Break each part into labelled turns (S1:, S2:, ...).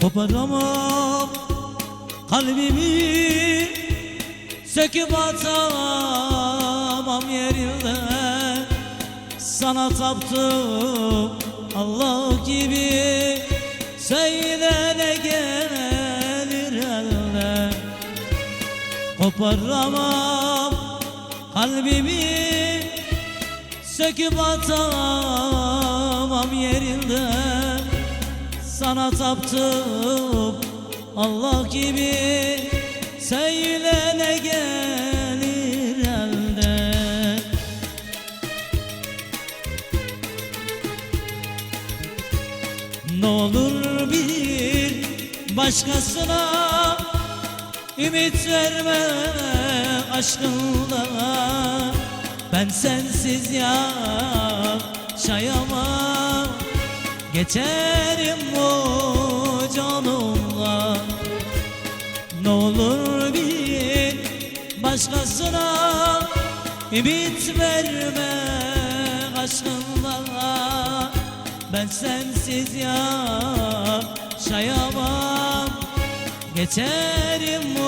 S1: Koparamam kalbimi Söküp atamam yerinden Sana taptım Allah gibi Söyle ne gelir elden Koparamam kalbimi Söküp atamam yerinden Sana taptım. Allah gibi Söyle gelir elden. Ne olur bir başkasına Ümit verme aşkınla. Ben sensiz yaşayamam Geçerim bu canımla. Ne olur bir başkasına Ümit verme aşkınla Ben sensiz yaşayamam. Geçerim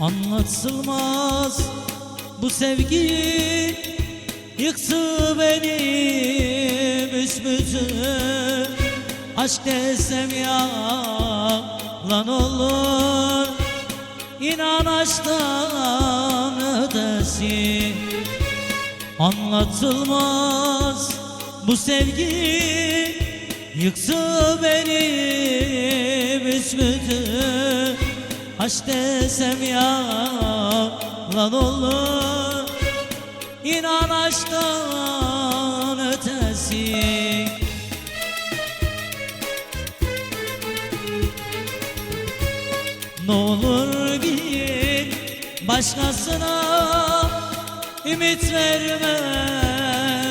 S1: Anlatılmaz bu sevgi Yıktı beni büsbütün Aşk desem yalan olur İnan aşktan ötesi. Anlatılmaz bu sevgi Yıktı beni büsbütün Aşk desem yalan olur. İnan aşktan ötesi. Ne olur bir başkasına Ümit verme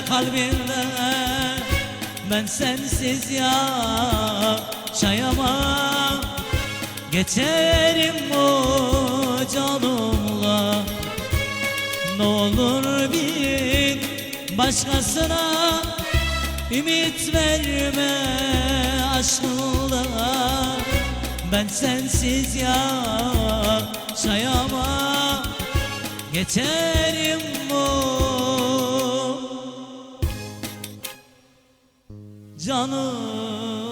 S1: kalbinden Ben sensiz yaşayamam Geçerim bu canımla. Ne olur bir başkasına Ümit verme aşkınla Ben sensiz yaşayamam. Geçerim bu canımla